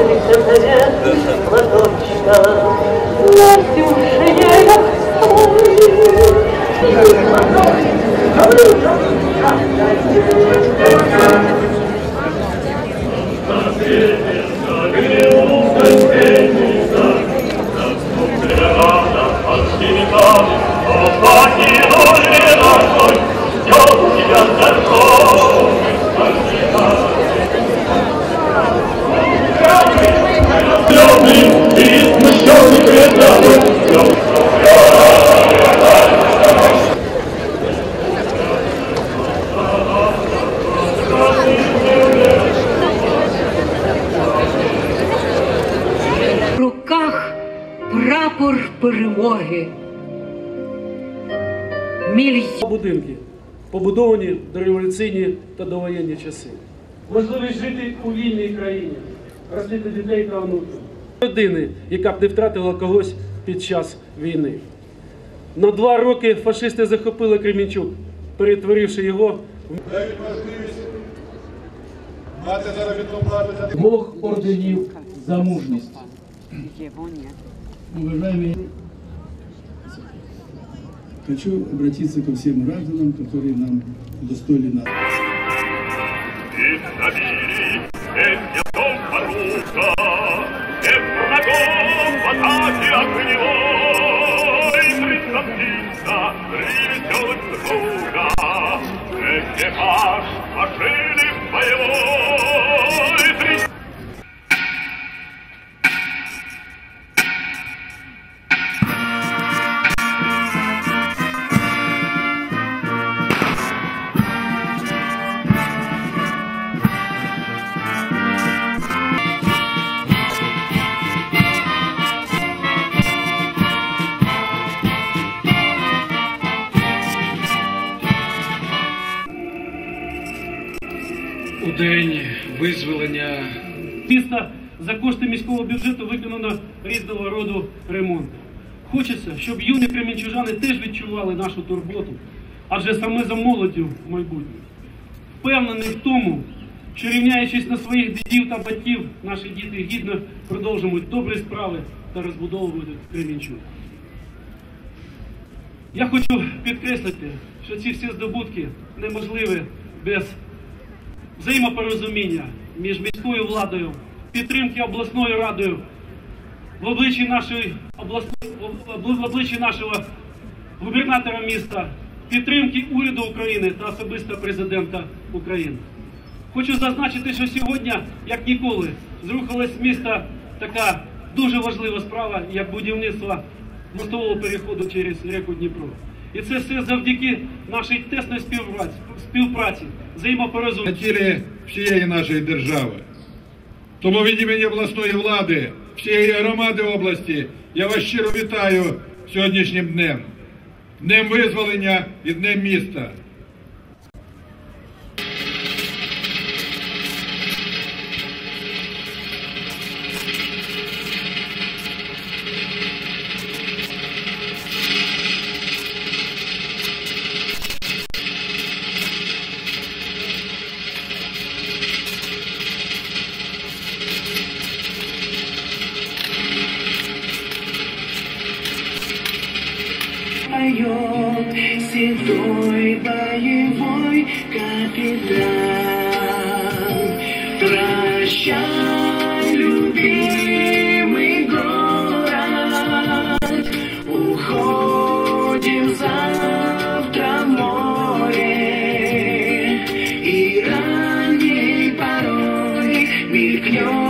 Завет платочка Настюша, прапор перемоги. Мільйон. Будинки побудовані в дореволюційні та довоєнні часи. Можливість жити у вільній країні, ростити дітей та онуків. Людини, яка б не втратила когось під час війни. На два роки фашисти захопили Кремінчук, перетворивши його в можливість мати заробітну плату за орденів за мужність. Уважаемые, хочу обратиться ко всем гражданам, которые нам удостоили нас. Врагом в атаке от день визволення міста за кошти міського бюджету виконано різного роду ремонт. Хочеться, щоб юні кремінчужани теж відчували нашу турботу, адже саме за молоддю в майбутнє. Впевнений в тому, що рівняючись на своїх дідів та батьків, наші діти гідно продовжують добрі справи та розбудовують Кремінчук. Я хочу підкреслити, що ці всі здобутки неможливі без взаємопорозуміння між міською владою, підтримки обласною радою в обличчі нашої обласної в обличчі нашого губернатора міста, підтримки уряду України та особисто президента України. Хочу зазначити, що сьогодні, як ніколи, зрухалась з міста така дуже важлива справа, як будівництво мостового переходу через реку Дніпро. І це все завдяки нашій тесної співпраці, співпраці взаємопорозуміння. цілі всієї нашої держави. Тому від імені обласної влади, всієї громади області я вас щиро вітаю сьогоднішнім днем, днем визволення і днем міста. Поет седой боевой капитан. Прощай, любимый город, уходим завтра море, и ранней порой мелькнет